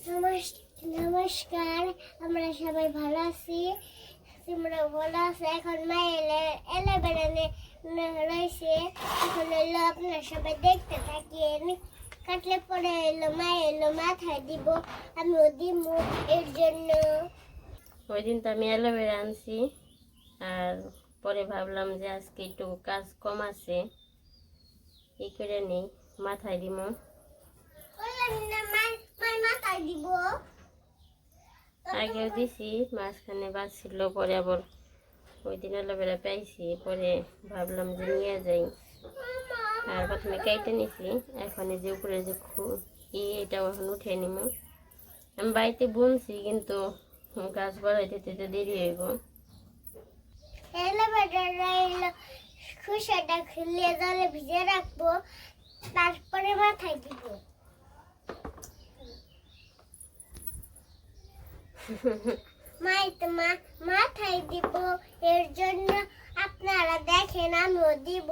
নমস- নমস্কার আমরা সবাই ভালো আছি। তোমরা ভালো আছে? এখন মা এলে এলে বেড়ানে রয়েছে। এখন এলো আপনারা সবাই দেখতে থাকেন। কাটলে পরে এলো মা এলো মাথায় দিব আমিও দিব এর জন্য। ওই দিন তো আমি অ্যালোভেরা আনছি আর পরে ভাবলাম যে আজকে একটু কাজ কম আছে এই করে নেই মাথায় দিব। আগেও দিছি, মাঝখানে বাঁচছিল, পরে আবার ওই দিন অ্যালোভেরা পাইছি, পরে ভাবলাম যে নিয়ে যাই। আর প্রথমে কেটে নিছি, এখন যে উপরে যে ই, এটাও এখন উঠে নিব। আমি বাড়িতে বুনছি, কিন্তু গাছ বাড়াইতে দিতে দেরি হইব। খুশাটা খুলে জলে ভিজে রাখব তারপরে মাথায় দিব মাই তো মা মাথায় দিব এর জন্য আপনারা দেখেন আমিও দিব।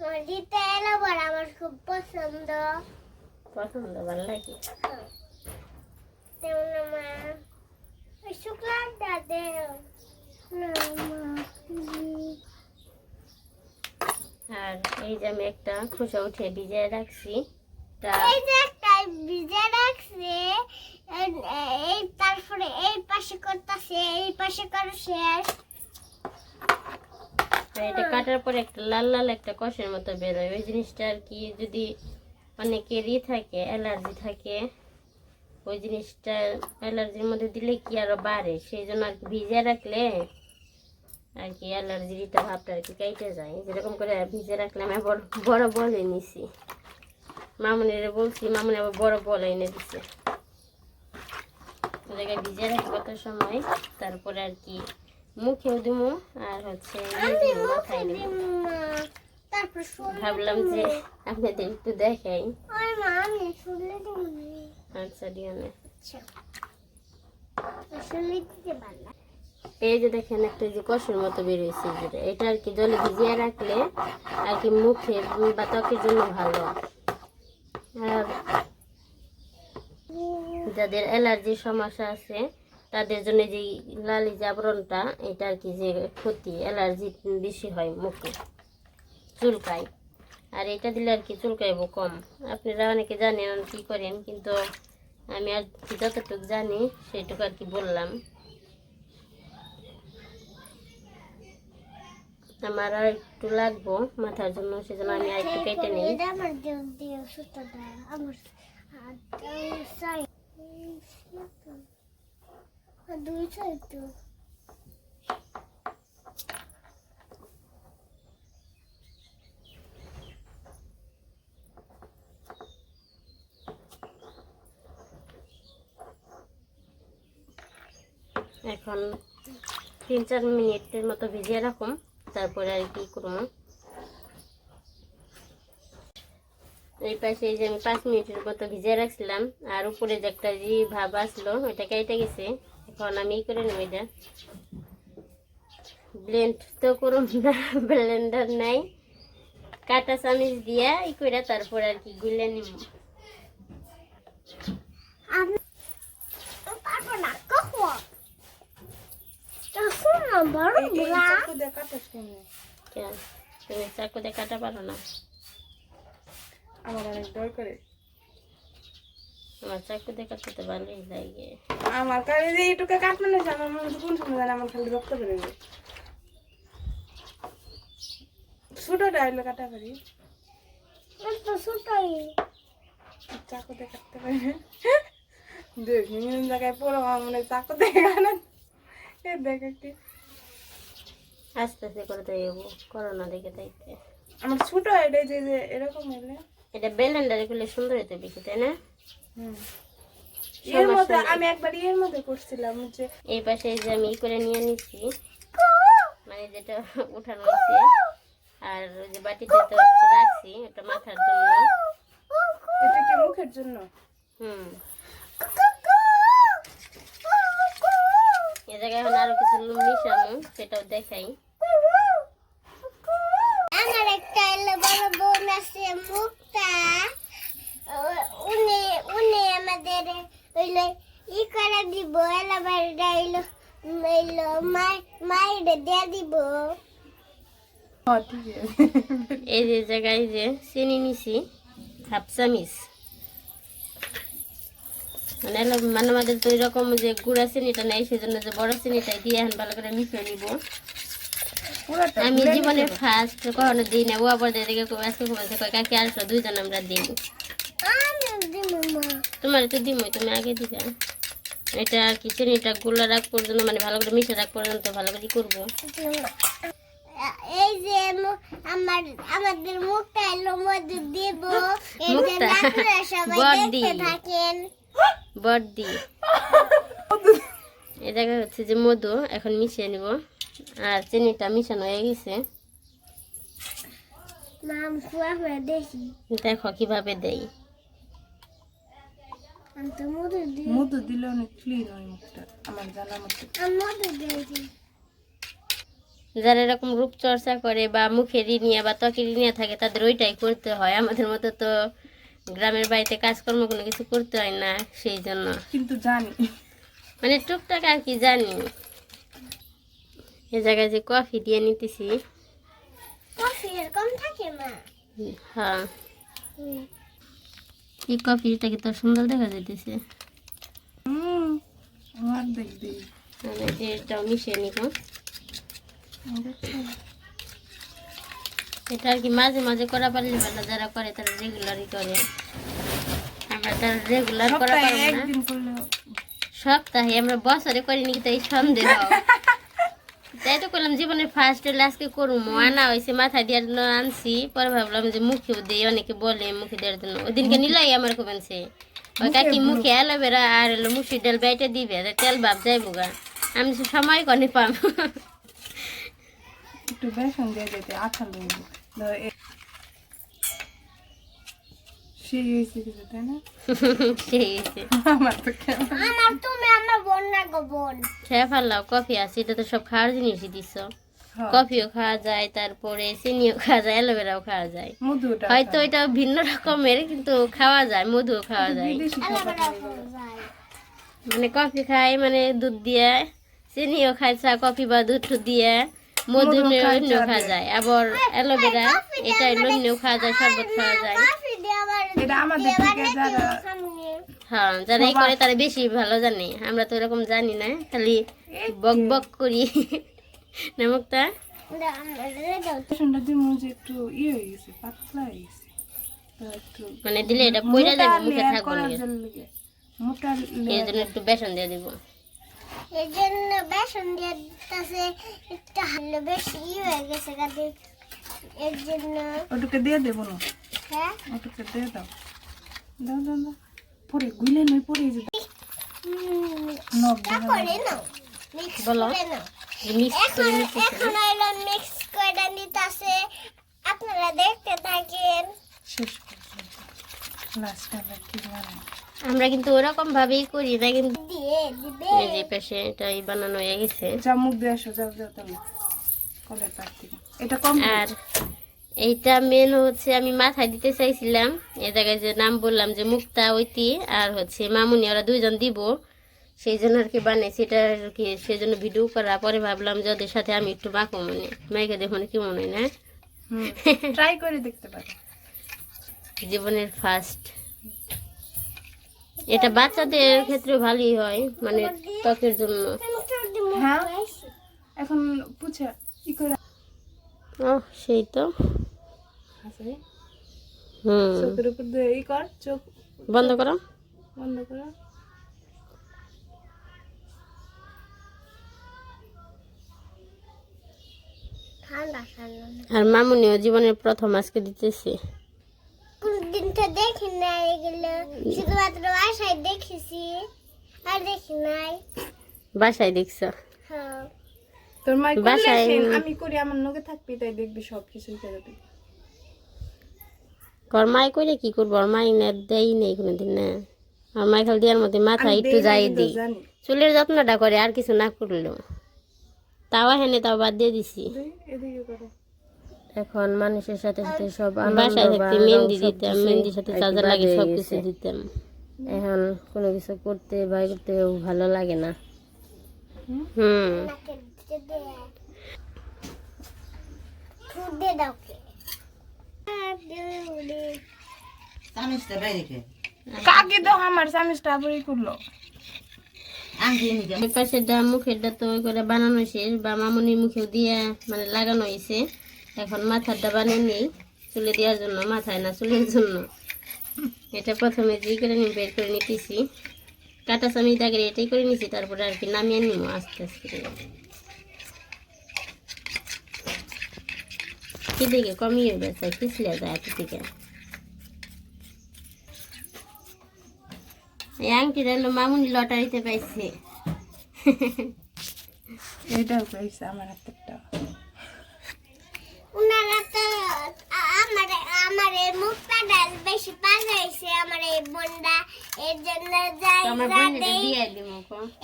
আমার দিতে এলো বড় আমার খুব পছন্দ। পছন্দ ভালো লাগে। তেমন মা। ওই শুক্লাটা দেও। আর এই যে আমি একটা খোসা উঠে ভিজিয়ে রাখছি তা এই যে একটা ভিজে এই- এই তারপরে এই পাশে করতেছে, এই পাশে করে শেষ এটা কাটার একটা লাল লাল একটা কষের মতো বেরোয় ওই জিনিসটা আর কি যদি থাকে, অ্যালার্জি থাকে, ওই জিনিসটা অ্যালার্জির মধ্যে দিলে কি আরও বাড়ে? সেই জন্য আর কি ভিজে রাখলে আর কি অ্যালার্জিটা ভাবটা আর কি কেটে যায়। যেরকম করে ভিজে রাখলে আমি আবার বড় বল নিছি। মামুনিরে বলছি মামুনি আবার বড় বল এনে দিছে। জায়গায় ভিজে রাখি কত সময় তারপরে আর কি মুখেও দিমু আর হচ্ছে মাথায় দিমু। দিব না তারপর শুনলে ভাবলাম যে আপনাদের একটু দেখাই। দিব আচ্ছা দিও না। আচ্ছা। এই যে দেখেন একটা যে কষের মতো বেরিয়েছে এটা আর কি জলে ভিজিয়ে রাখলে আর কি মুখে বা ত্বকের জন্য ভালো। আর যাদের অ্যালার্জির সমস্যা আছে, তাদের জন্য যে লালি জাবরণটা, এটা আর কি যে ক্ষতি, অ্যালার্জি বেশি হয় মুখে, চুলকায়। আর এটা দিলে আর কি চুলকাইব কম। আপনারা অনেকে জানেন কি করেন, কিন্তু আমি আর যতটুকু জানি, সেটুকু আর কি বললাম। আমার আর একটু লাগবো, মাথার জন্য, সেজন্য আমি আর একটু কেটে নিই। এখন তিন চার মিনিটের মতো ভিজিয়ে রাখুন। তারপরে আর কি করব? এই পাশে এই যে আমি পাঁচ মিনিটের মতো ভিজিয়ে রাখছিলাম, আর উপরে যে একটা যে ভাব আসলো, ওইটা কেটে গেছে। এখন আমি ই করে নেব এটা। ব্লেন্ড তো করুন না ব্লেন্ডার নাই। কাটা চামিচ দিয়া ই করে তারপরে আর কি গুলে নিব আমি পারব না কখন বড় বুড়া কেন তুমি চাকু দিয়ে কাটা পারো না। আমার অনেক দরকারে আমার চাকু দিয়ে কাটতে তো ভালোই লাগে। আমার কাছে যে এইটুকু কাটবে না আমার মনে কোন সময় জানে আমার খালি রক্ত বেরোবে ছোট ডাইলে কাটা পারি। তো ছোটই। চাকুতে কাটতে পারি দেখ জায়গায় পড়ো আমার মনে হয় চাকুতে কাটা এ দেখ একটি। আস্তে আস্তে করে তো এগো করোনা দেখে দেখতে। আমার ছোট এটা যে যে এরকম এলে এটা বেলেন্ডারে করলে সুন্দর হতো বেশি তাই না? হুম। এর মধ্যে আমি একবার এর মধ্যে করছিলাম যে এই পাশে যে আমি করে নিয়ে নিচ্ছি। মানে যেটা উঠানো হয়েছে আর ওই যে বাটিতে তো রাখছি ওটা মাথার জন্য। এটা কি মুখের জন্য? হুম এ জায়গায় এখন আরও কিছু মিশামু সেটাও দেখাই। আমার একটা এলো বড় বোন আছে মুক্তা। উনি উনি আমার এলো ই করে দিব এলো এলো মাই মাইরে দিয়ে দিব। হ্যাঁ এই যে জায়গায় যে চিনি নিছি হাফ চামিচ মানে মানে আমাদের তো এরকম যে গুঁড়া চিনিটা নেই সেজন্য যে বড় চিনিটাই দিয়ে এখন ভালো করে মিশিয়ে নিব। আমি জীবনে ফার্স্ট কখনো দিই না ও আবার দেখে আজকে কয় কাকি আসো দুইজন আমরা দিই। দিব তোমার তো দিমই তুমি আগে দিবে। এটা আর কি চিনিটা গুলা রাখ পর্যন্ত মানে ভালো করে মিশে রাখ পর্যন্ত ভালো করে করব। এই যে আমার আমাদের মুখটা এলো মধু দিব? সবাই দেখতে থাকেন। বড়দি এই জায়গায় হচ্ছে যে মধু এখন মিশিয়ে নিব। আর চিনিটা মিশানো হয়ে গেছে। দেখি। দেখো কীভাবে দেই। মধু দিলে অনেক ক্লিন হয় মুখটা আমার জানা মতো। আমি মধু দিয়েছি যারা এরকম রূপচর্চা করে বা মুখের নিয়ে বা ত্বকের নিয়ে থাকে তাদের ওইটাই করতে হয়। আমাদের মতো তো গ্রামের বাড়িতে কাজকর্ম কোনো কিছু করতে হয় না সেই জন্য। কিন্তু জানি। মানে টুকটাক আর কি জানি। এ জায়গায় যে কফি দিয়ে নিতেছি। কফি এরকম থাকে মা। হ্যাঁ। এই কফিটা কি তোর সুন্দর দেখা যাইতেছে? দেখ মানে এটাও মিশিয়ে নিব। এটা আর কি মাঝে মাঝে করা পারলে ভালো যারা করে তারা রেগুলারই করে। আমরা তারা রেগুলার করা পারব না। সপ্তাহে আমরা বছরে করি নাকি তাই সন্দেহ। তাই তো করলাম জীবনের ফার্স্ট হলে আজকে করব আনা হয়েছে মাথা দেওয়ার জন্য আনছি। পরে ভাবলাম যে মুখেও দেই অনেকে বলে মুখে দেওয়ার জন্য। ওদিনকে নিলাই আমার কমেছে। ওই কাকি মুখে অ্যালোভেরা আর হলো মুসুর ডাল বাইটে দিবে তেল ভাব যাইবো গা। আমি সময় কনে পাম। একটু বেসন দিয়ে যেতে আঠা লইব ধর এ- সেই হয়েছে কিছু তাই না সেই হয়েছে আমার তো কেমন আমার তুমি আমার বোন না গো বোন খেয়ে ফেললাম কফি আছে এটা তো সব খাওয়ার জিনিসই দিছ। হ্যাঁ, কফিও খাওয়া যায় তারপরে চিনিও খাওয়া যায় অ্যালোভেরাও খাওয়া যায়। মধুটা হয়তো এটা ভিন্ন রকমের কিন্তু খাওয়া যায় মধুও খাওয়া যায়। মানে কফি খাই মানে দুধ দিয়ে চিনিও খাই চা কফি বা দুধ দিয়ে। মধু মধু খায়, অন্য খাওয়া যায়। আবার অ্যালোভেরা এটা অন্যও খাওয়া যায় শরবত খাওয়া যায়। এটা আমাদের থেকে যারা হ্যাঁ যারা এই করে তারা বেশি ভালো জানে আমরা তো এরকম জানি না খালি বক বক করি। না মুক্তা? বেসনটা দিয়ে মুঝে একটু ইয়ে হয়ে হয়ে মানে দিলে এটা পইরা যাবে মুখে থাকবে এই জন্য একটু বেসন দিয়ে দিব। এই জন্য বেসন দিয়ে দিতেছে একটু হালকা বেশি ই হয়ে গেছে কাজে এর জন্য ওটুকে দিয়ে দেবো না হ্যাঁ? ওটুকে দিয়ে দাও। দাও দাও দাও। পরে গুলে নই পরে করে যাবে। মিক্স। করে নাও। এখন মিক্স করে নিতেছে। আপনারা দেখতে থাকেন। শেষ পর্যন্ত লাস্ট আবার কি বানায় আমরা কিন্তু ওরকম ভাবেই করি না কিন্তু এই যে পাশে এটাই বানানো হয়ে গেছে। মুখ দিয়ে আসো যাও যাও থেকে। এটা কম আর এইটা মেন হচ্ছে আমি মাথায় দিতে চাইছিলাম এই জায়গায় যে নাম বললাম যে মুক্তা ঐতি আর হচ্ছে মামুনি ওরা দুইজন দিব। সেই জন্য আর কি বানিয়েছি এটা আর কি সেই জন্য ভিডিও করা পরে ভাবলাম যে ওদের সাথে আমি একটু মাখো মনে মাইকে দেখো কি মনে হয় না। ট্রাই করে দেখতে পারো। জীবনের ফার্স্ট এটা বাচ্চাদের ক্ষেত্রে ভালোই হয় মানে ত্বকের জন্য। হ্যাঁ এখন পুছে কি করে। ও সেই তো। হুম। চোখের উপর দিয়ে ই কর চোখ বন্ধ করো। বন্ধ করো। আর মামুনিও জীবনের প্রথম আজকে দিতেছে। কোনদিন তো দেখি নাই এগুলো। শুধুমাত্র বাসায় দেখেছি আর দেখি নাই। বাসায় দেখছ? হ্যাঁ। তোর মাই বাসায়- আমি করি আমার নগে থাকবি তাই দেখবি সব কিছুই করে দিবি। কর্মাই করে কি করব? আর মাই না দেই নেই কোনোদিন না। আর মাই খালি দেওয়ার মধ্যে মাথা একটু যাই দিই। চুলের যত্নটা করে আর কিছু না করলেও। তাও হেনে তাও বাদ দিয়ে দিছি। এদিকে করো। এখন মানুষের সাথে সাথে সব বাসায় থাকতে মেহেন্দি দিতাম মেহেন্দির সাথে চার্জার লাগে সব কিছু দিতাম। এখন কোনো কিছু করতে বা করতে ভালো লাগে না। হুম? কাকি তো আমার আবরই করল। পাশেরটা মুখেরটা তো করে বানানো শেষ বা মামুনির মুখেও দিয়ে মানে লাগানো হয়েছে এখন মাথারটা বানিয়ে নেই, চুলে দেওয়ার জন্য, মাথায় না চুলের জন্য। এটা প্রথমে যে করে নিয়ে বের করে নিতেছি। কাটা চামি দাগে এটাই করে নিছি, তারপরে আর কি নামিয়ে নিব আস্তে আস্তে করে। কি দিকে কমিয়ে বেছে পিছলে যায় থেকে। এই আংটিটা হলো মামুনি লটারিতে পাইছে। এটাও পাইছে আমার হাতেরটা উনারা তো আ- আমার এই মুখটা ডাল বেশি পাগাইছে আমার এই বোনটা এর জন্য যাই দিয়ে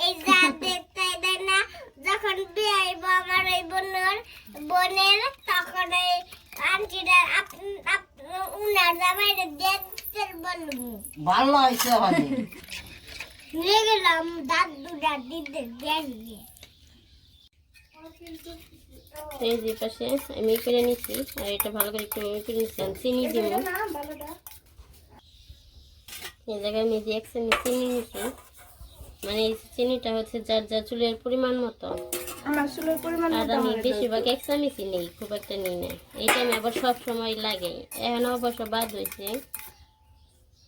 এই যা দেখতে দেয় না যখন বিয়ে হইব আমার এই বোনের বোনের তখন এই আন্টিরা আপ- আপ- উনার জামাইরে দেখতে বলব ভালো হয়েছে হবে নিয়ে গেলাম দাদু দাদি দেখে এই যে পাশে আমি করে নিচ্ছি আর এটা ভালো করে একটু করে নিচ্ছি চিনি দিব। এই জায়গায় আমি যে এক চিনি চিনি নিচ্ছি মানে এই চিনিটা হচ্ছে যার যার চুলের পরিমাণ মতো। আমার চুলের পরিমাণ আর আমি বেশিরভাগ এক চামিচই নেই খুব একটা নিই না। এইটা আমি আবার সব সময় লাগে। এখন অবশ্য বাদ হয়েছে।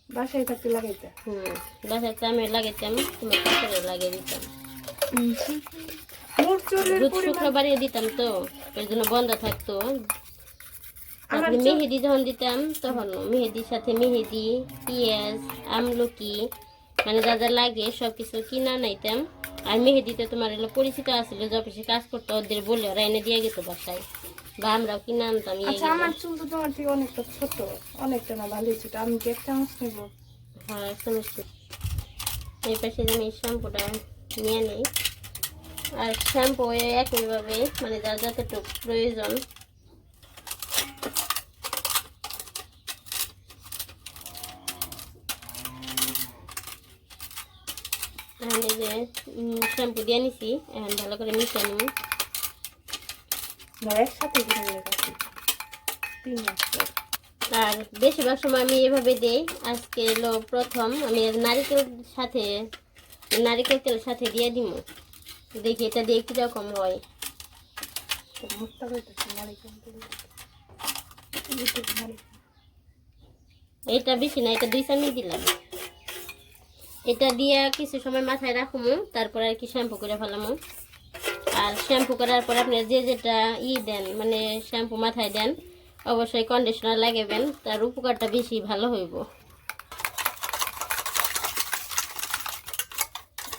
বাসায় থাকতে লাগাইতে? হুম বাসাতে আমি লাগাইতাম তোমার লাগিয়ে দিতাম। দুধ শুকনো বাড়িয়ে দিতাম তো এর জন্য বন্ধ থাকতো। তারপরে মেহেদি যখন দিতাম তখন মেহেদির সাথে মেহেদি পেঁয়াজ আমলকি মানে যা যা লাগে সব কিছু কিনা নাইতাম আর মেহেদিতে তোমার এগুলো পরিচিত আসলে যে অফিসে কাজ করতো ওদের বলে ওরা এনে দিয়ে গেতো বাসায়। বা আমরাও কিনে আনতাম ইয়ে আচ্ছা আমার চুল তো তোমার থেকে অনেকটা ছোট অনেকটা না ভালোই ছোট। আমি কি এক চামচ নেব? হ্যাঁ সমস্যা এই পাশে আমি শ্যাম্পুটা নিয়ে নিই আর শ্যাম্পু একইভাবে মানে যার যতটুকু প্রয়োজন। এখন এই যে শ্যাম্পু দিয়ে নিছি এখন ভালো করে মিশিয়ে নিব। একসাথে আর বেশিরভাগ সময় আমি এভাবে দেই। আজকে এলো প্রথম আমি নারিকেল সাথে নারিকেল তেলের সাথে দিয়ে দিব দেখি, এটা দিয়ে কীরকম হয়। এটা বেশি না, এটা দুই চামচ দিলাম। এটা দিয়ে কিছু সময় মাথায় রাখব তারপর আর কি শ্যাম্পু করে ফেলামো। আর শ্যাম্পু করার পর আপনি যে যেটা ই দেন মানে শ্যাম্পু মাথায় দেন, অবশ্যই কন্ডিশনার লাগাবেন, তার উপকারটা বেশি ভালো হইব।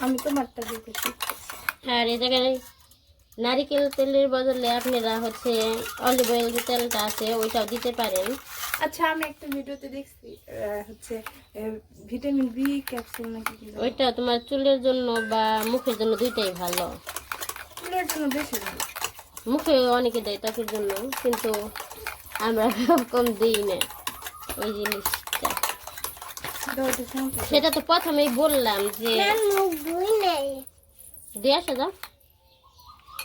আমি তো তোমারটা দিতেছি আর এই জায়গায় নারিকেল তেলের বদলে আপনারা হচ্ছে অলিভ অয়েল যে তেলটা আছে ওইটাও দিতে পারেন। আচ্ছা আমি একটা ভিডিওতে দেখছি হচ্ছে ভিটামিন বি ক্যাপসুল নাকি কি ওইটা তোমার চুলের জন্য বা মুখের জন্য দুইটাই ভালো। চুলের জন্য বেশি ভালো। মুখে অনেকে দেয় ত্বকের জন্য কিন্তু আমরা কম দিই না ওই জিনিসটা। সেটা তো প্রথমেই বললাম যে মুখ ধুই নাই? দিয়ে আসা যাও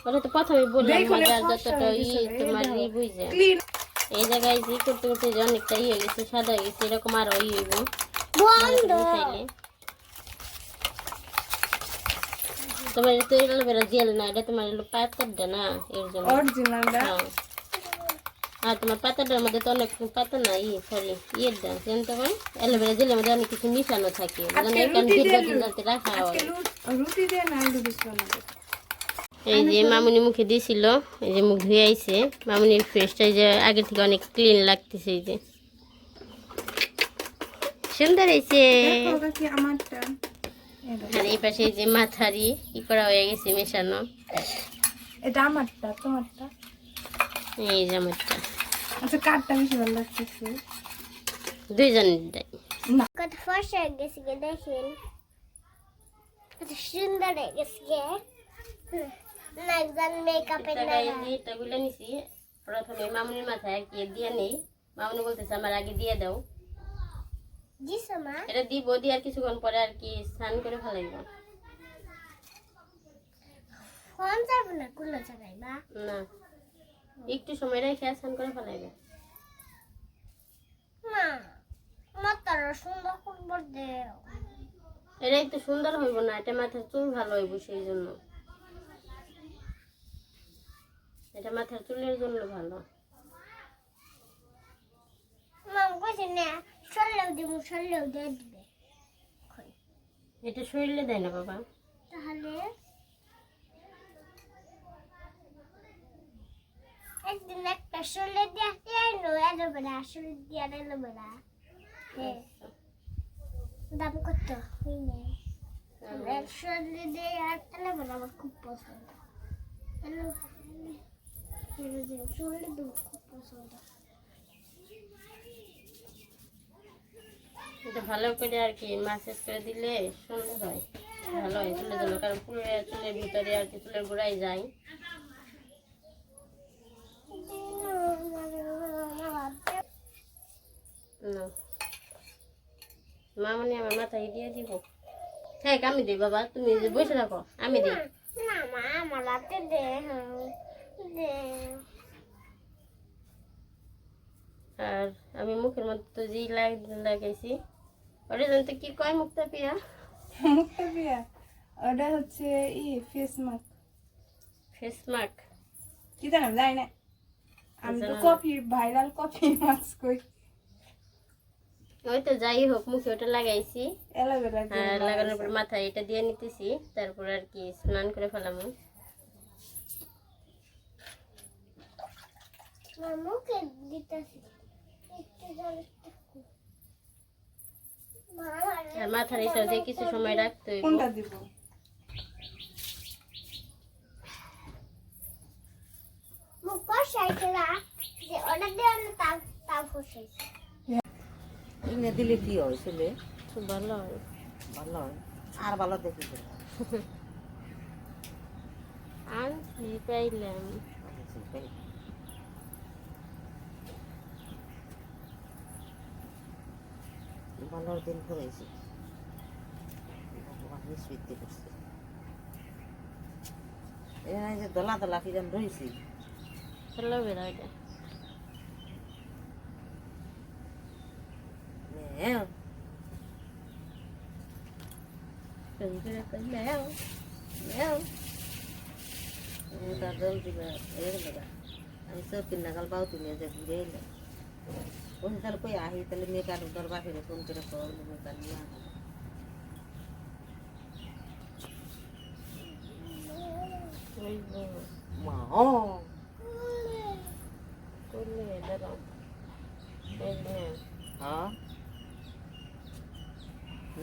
ওটা তো প্রথমে বললাম মজার যতটা ই তোমার ই বুঝে। এই জায়গায় যে করতে করতে যে অনেকটা ই হয়ে গেছে সাদা হয়ে গেছে এরকম আরও ই হইব। চাইলে। তোমার তো এলোভেরা জেল না এটা তোমার এলো পাতাটা না এর জন্য। অরিজিনালটা হ্যাঁ। আর তোমার পাতাটার মধ্যে তো অনেক পাতা না ই সরি ইয়ের দাম জানতে পারেন অ্যালোভেরা জেলের মধ্যে অনেক কিছু মিশানো থাকে। মানে রাখা হয়। রুটি দিয়ে না আলু এই যে মামুনি মুখে দিয়েছিল এই যে মুখ ধুয়ে আইছে মামুনির ফেসটা যে আগে থেকে অনেক ক্লিন লাগতেছে এই যে। সুন্দর হয়েছে আমারটা। আর এই পাশে এই যে মাথারি কি করা হয়ে গেছে মেশানো। এটা আমারটা তোমারটা? এই জামাটা আচ্ছা কাঠটা বেশি ভালো লাগতেছে। দুইজনের না। কত হয়ে গেছে গে দেখেন কত সুন্দর হয়ে গেছে গে হুম, না একজন মেকআপের না গুলো নিছি প্রথমে মামুনির মাথায় আর কি দিয়ে নেই মামুনি বলতেছে আমার আগে দিয়ে দাও এটা দিব দিয়ে আর কিছুক্ষণ পরে আর কি স্নান করে ফেলাইব ফোন যাব না কুলো চালাইবা না একটু সময় রেখে স্নান করে ফেলাইবে। না আমার তার সুন্দর করব দেও এটা একটু সুন্দর হইব না এটা মাথার চুল ভালো হইব সেই জন্য এটা মাথার চুলের জন্য ভালো। মাম কইছে না সরলেও দিব সরলেও দিয়ে দিবে। এটা শরীরে দেয় না বাবা। তাহলে একদিন একটা দাম কত? পছন্দ। খুব পছন্দ। এটা ভালো করে আর কি মাসাজ করে দিলে সুন্দর হয়, ভালো হয় চুলের জন্য কারণ পুরো চুলের ভিতরে আর কি চুলের গোড়ায় যায়। না। মা মানে আমার মাথায় দিয়ে দিব। হ্যাঁ আমি দিই বাবা তুমি বসে থাকো আমি দিই। না মা আমার হাতে দে আর আমি মুখের মধ্যে যে লাগ- লাগাইছি ওটা জানতে কি কয় মুক্তা পিয়া? মুখটা বিয়া ওটা হচ্ছে ই ফেস মাস্ক ফেস মাস্ক কি জানো যাই না। আমি তো জানো। কপি ভাইরাল কপি মাস্ক কই। ওই তো যাই হোক মুখে ওটা লাগাইছি। আর লাগানোর পর মাথায় এটা দিয়ে নিতেছি তারপর আর কি স্নান করে ফেলাম মুখে দিতেছি। একটু জল একটু। মা আমার আর মাথার এই যে কিছু সময় রাখতে কোনটা দিব? মুখ কষাইছে না যে ওটা দিয়ে আমি তাপ তাপ কষাইছে এমনি দিলে কি হয় ছেলে? ভালো হয় ভালো হয়। আর ভালো দেখি তো। আনছি পাইলাম? ভালোর দিন করেছি নিষ্পত্তি করছে এখানে যে দলা দলা কিরম রয়েছে ভালো বেড়া এটা হ্যাঁ তুমি করে কইলাম নাও তার দল দিলা এগুলো গা। আমি সব তিন নাগাল পাও তুমি যে ঘুরে এলে ওই তাহলে কই আহি তাহলে মেয়ে কারও তোর বাপের ফোন করে কল মেয়ে কার না হইব মা করলে দাঁড়াও এই নে হ্যাঁ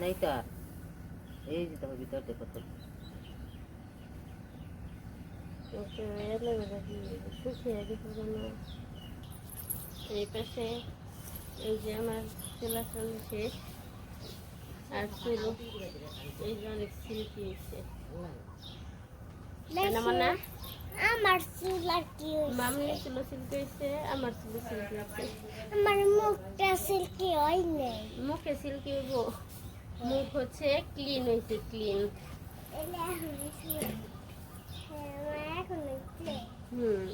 নেই তো আর এই যে তোমার ভিতর দেখো তো। এই পাশে এই যে আমার চুলাচল শেষ। আর চুল এই যে অনেক সিল্কি না আমার চুল আর কি হইছে? মামনি চুলো সিল্কি হয়েছে আমার চুলো সিল্কি হয়েছে আমার মুখটা সিল্কি হয় নাই। মুখে সিল্কি হইব। মুখ হচ্ছে ক্লিন হয়েছে ক্লিন এলে এখন হইছে। হ্যাঁ, আমার এখন হইছে। হুম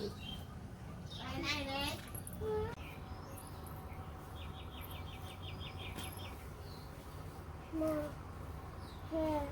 মা, হ্যাঁ,